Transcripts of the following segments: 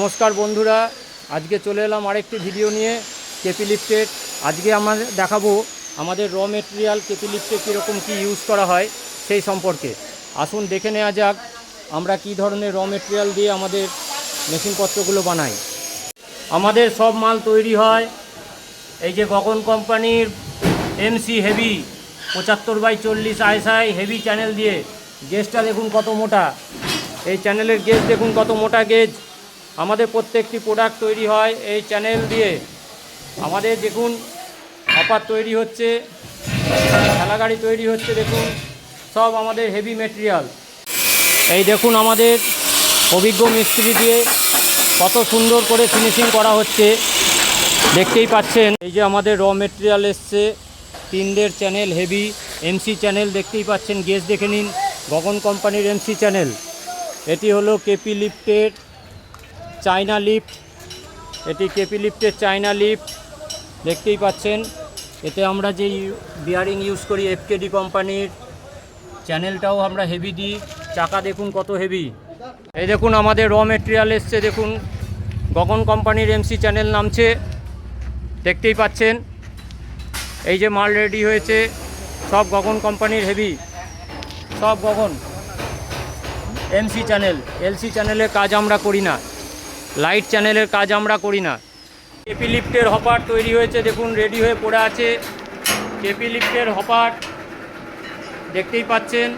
নমস্কার বন্ধুরা, আজকে চলে এলাম আরেকটি ভিডিও নিয়ে কেপি লিফটেড আজকে আমাদের দেখাবো আমাদের র মেটেরিয়াল কেপি লিফটে কীরকম কী ইউজ করা হয় সেই সম্পর্কে। আসুন দেখে নেওয়া যাক, আমরা কি ধরনের র মেটেরিয়াল দিয়ে আমাদের মেশিনপত্রগুলো বানাই। আমাদের সব মাল তৈরি হয়, এই যে গগন কোম্পানির এমসি হেভি পঁচাত্তর বাই চল্লিশ আইএসআই হেভি চ্যানেল দিয়ে। গেজটা দেখুন কত মোটা। এই চ্যানেলের গেজ দেখুন কত মোটা গেজ আমাদের প্রত্যেকটি প্রোডাক্ট তৈরি হয় এই চ্যানেল দিয়ে। আমাদের দেখুন অপার তৈরি হচ্ছে ঠেলাগাড়ি তৈরি হচ্ছে, দেখুন, সব আমাদের হেভি মেটেরিয়াল এই দেখুন আমাদের অভিজ্ঞ মিস্ত্রি দিয়ে কত সুন্দর করে ফিনিশিং করা হচ্ছে, দেখতেই পাচ্ছেন। এই যে আমাদের র মেটেরিয়াল এসছে, তিনদের চ্যানেল হেভি এমসি চ্যানেল দেখতেই পাচ্ছেন গেজ দেখে নিন, গগন কোম্পানির এমসি চ্যানেল এটি হলো কেপি লিফটের চায়না লিফট এটি কেপি লিফটের চায়না লিফট দেখতেই পাচ্ছেন, এতে আমরা যে বিয়ারিং ইউজ করি এফকেডি কোম্পানির চ্যানেলটাও আমরা হেভি দিই। চাকা দেখুন কত হেভি এই দেখুন, আমাদের র মেটেরিয়াল এসছে, দেখুন। গগন কোম্পানির এমসি চ্যানেল নামছে। দেখতেই পাচ্ছেন, এই যে মাল রেডি হয়েছে, সব গগন কোম্পানির হেভি সব গগন। এমসি চ্যানেল এলসি চ্যানেলের কাজ আমরা করি না। লাইট চ্যানেলের কাজ আমরা করি না। কেপি লিফটের হপার তৈরি হয়েছে, দেখুন রেডি হয়ে পড়ে আছে। কেপি লিফটের হপার দেখতেই পাচ্ছেন,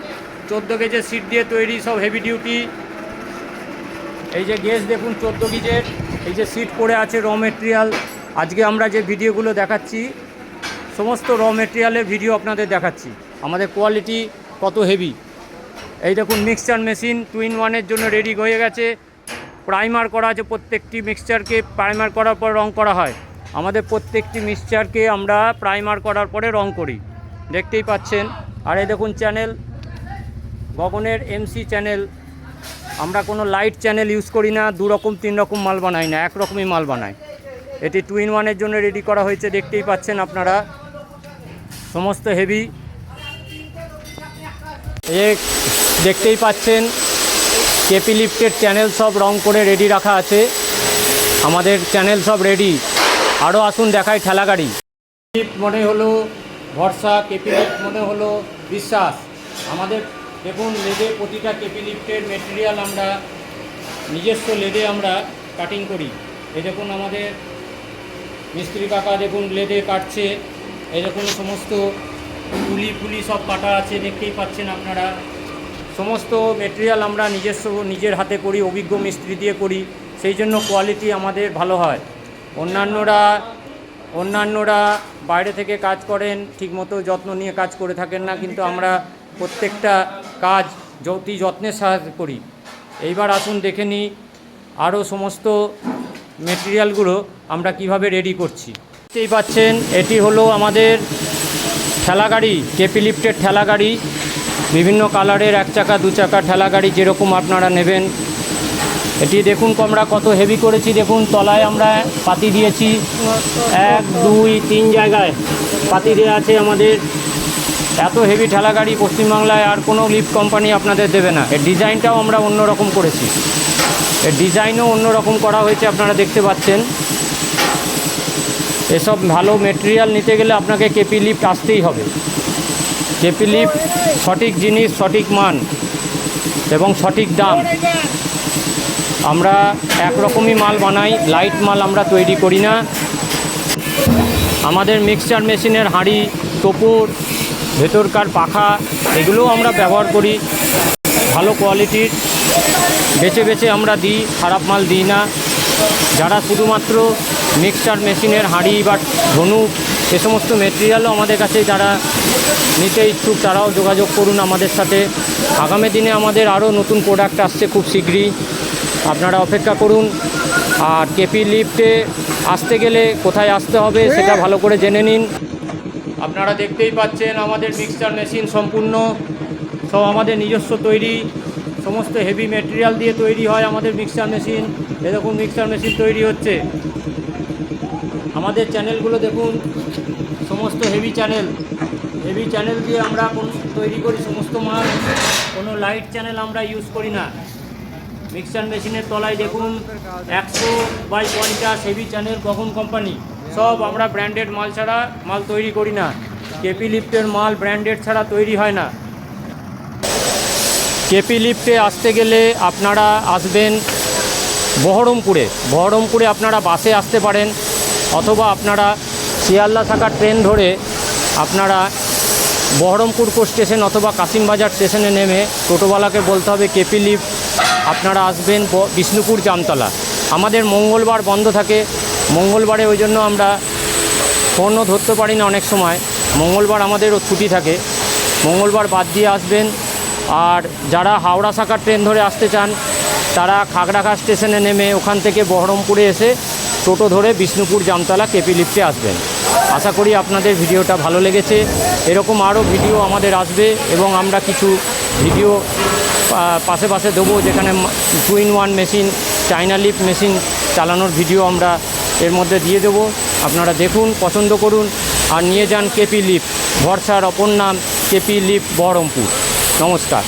চোদ্দ গেজের সিট দিয়ে তৈরি সব হেভি ডিউটি এই যে গেজ, দেখুন, চোদ্দ গেজের, এই যে সিট পড়ে আছে র মেটেরিয়াল আজকে আমরা যে ভিডিওগুলো দেখাচ্ছি, সমস্ত র মেটেরিয়ালের ভিডিও আপনাদের দেখাচ্ছি। আমাদের কোয়ালিটি কত হেভি এই দেখুন মিক্সচার মেশিন টুইন ওয়ানের জন্য রেডি হয়ে গেছে। প্রাইমার করা আছে, প্রত্যেকটি মিক্সচারকে প্রাইমার করার পর রং করা হয়। আমাদের প্রত্যেকটি মিক্সচারকে আমরা প্রাইমার করার পরে রং করি। দেখতেই পাচ্ছেন। আর এই দেখুন চ্যানেল গগনের এমসি চ্যানেল আমরা কোনো লাইট চ্যানেল ইউজ করি না দু রকম তিন রকম মাল বানাই না এক রকমই মাল বানাই। এটি টুইন ওয়ানের জন্য রেডি করা হয়েছে, দেখতেই পাচ্ছেন আপনারা। সমস্ত হেভি দেখতেই পাচ্ছেন কেপি লিফটের চ্যানেল সব রং করে রেডি রাখা আছে। আমাদের চ্যানেল সব রেডি আরও আসুন দেখাই ঠেলা গাড়ি। লিফট মনে হলো ভরসা কেপি লিফট মনে হলো বিশ্বাস। আমাদের দেখুন, লেদে প্রতিটা কেপি লিফটের মেটেরিয়াল আমরা, নিজস্ব লেদে আমরা কাটিং করি। এই দেখুন আমাদের মিস্ত্রি কাকা দেখুন লেদে কাটছে। এরকম সমস্ত পুলি পুলি সব কাটা আছে, দেখতেই পাচ্ছেন আপনারা। সমস্ত মেটেরিয়াল আমরা নিজস্ব, নিজের হাতে করি, অভিজ্ঞ মিস্ত্রি দিয়ে করি, সেই জন্য কোয়ালিটি আমাদের ভালো হয়। অন্যান্যরা অন্যান্যরা বাইরে থেকে কাজ করেন, ঠিকমতো যত্ন নিয়ে কাজ করে থাকেন না, কিন্তু আমরা প্রত্যেকটা কাজ যতি যত্নের সাহায্য করি। এইবার আসুন দেখে নিই আরও সমস্ত মেটেরিয়ালগুলো আমরা কীভাবে রেডি করছি। দেখতেই পাচ্ছেন, এটি হলো আমাদের ঠেলা গাড়ি কেপি লিফটের ঠেলা গাড়ি বিভিন্ন কালারের এক চাকা, দু চাকা ঠেলা গাড়ি যেরকম আপনারা নেবেন। এটি দেখুন আমরা কত হেভি করেছি। দেখুন, তলায় আমরা পাতি দিয়েছি। এক, দুই, তিন জায়গায় পাতি দেওয়া আছে আমাদের। এত হেভি ঠেলা গাড়ি পশ্চিমবাংলায় আর কোনো লিফট কোম্পানি আপনাদের দেবে না। এর ডিজাইনটাও আমরা অন্য রকম করেছি। এর ডিজাইনও অন্য রকম করা হয়েছে, আপনারা দেখতে পাচ্ছেন। এসব ভালো মেটেরিয়াল নিতে গেলে আপনাকে কেপি লিফট আসতেই হবে। কেপি লিফট সঠিক জিনিস, সঠিক মান এবং সঠিক দাম। আমরা একরকমই মাল বানাই লাইট মাল আমরা তৈরি করি না। আমাদের মিক্সচার মেশিনের হাঁড়ি, টোপর, ভেতরকার পাখা, এগুলোও আমরা ব্যবহার করি। ভালো কোয়ালিটির বেছে বেছে আমরা দিই, খারাপ মাল দিই না। যারা শুধুমাত্র মিক্সচার মেশিনের হাঁড়ি বা ধনুক এ সমস্ত মেটেরিয়ালও আমাদের কাছে যারা নিতে ইচ্ছুক, তারাও যোগাযোগ করুন আমাদের সাথে। আগামী দিনে আমাদের আরও নতুন প্রোডাক্ট আসছে খুব শীঘ্রই। আপনারা অপেক্ষা করুন। আর কেপি লিফটে আসতে গেলে কোথায় আসতে হবে সেটা ভালো করে জেনে নিন। আপনারা দেখতেই পাচ্ছেন আমাদের মিক্সচার মেশিন সম্পূর্ণ। সব আমাদের নিজস্ব তৈরি। সমস্ত হেভি মেটেরিয়াল দিয়ে তৈরি হয় আমাদের মিক্সচার মেশিন। এরকম মিক্সচার মেশিন তৈরি হচ্ছে। আমাদের চ্যানেলগুলো দেখুন, সমস্ত হেভি চ্যানেল হেভি চ্যানেল দিয়ে আমরা তৈরি করি সমস্ত মাল, কোনো লাইট চ্যানেল আমরা ইউজ করি না। মিক্সচার মেশিনের তলায় দেখুন, একশো বাই পঞ্চাশ হেভি চ্যানেল গহন কোম্পানি সব আমরা ব্র্যান্ডেড মাল ছাড়া মাল তৈরি করি না। কেপি লিফটের মাল ব্র্যান্ডেড ছাড়া তৈরি হয় না। কেপি লিফটে আসতে গেলে আপনারা আসবেন বহরমপুরে। বহরমপুরে আপনারা বাসে আসতে পারেন অথবা আপনারা শিয়ালদা শাখার ট্রেন ধরে আপনারা বহরমপুর স্টেশন অথবা কাশিমবাজার স্টেশনে নেমে টোটোওয়ালাকে বলতে হবে, কেপি লিফট। আপনারা আসবেন বিষ্ণুপুর জামতলা। আমাদের মঙ্গলবার বন্ধ থাকে। মঙ্গলবারে ওই জন্য আমরা ফোনও ধরতে পারি না অনেক সময়। মঙ্গলবার আমাদেরও ছুটি থাকে। মঙ্গলবার বাদ দিয়ে আসবেন। আর যারা হাওড়া শাখার ট্রেন ধরে আসতে চান তারা খাগড়াঘাট স্টেশনে নেমে ওখান থেকে বহরমপুরে এসে টোটো ধরে বিষ্ণুপুর জামতলা কেপি লিফটে আসবেন। আশা করি আপনাদের ভিডিওটা ভালো লেগেছে। এরকম আরও ভিডিও আমাদের আসবে এবং আমরা কিছু ভিডিও পাশে পাশে দেবো যেখানে two in one machine China lift machine চালানোর ভিডিও আমরা এর মধ্যে দিয়ে দেবো। আপনারা দেখুন, পছন্দ করুন আর নিয়ে যান কেপি লিফট। ভরসার অপর নাম কেপি লিফট বহরমপুর। নমস্কার।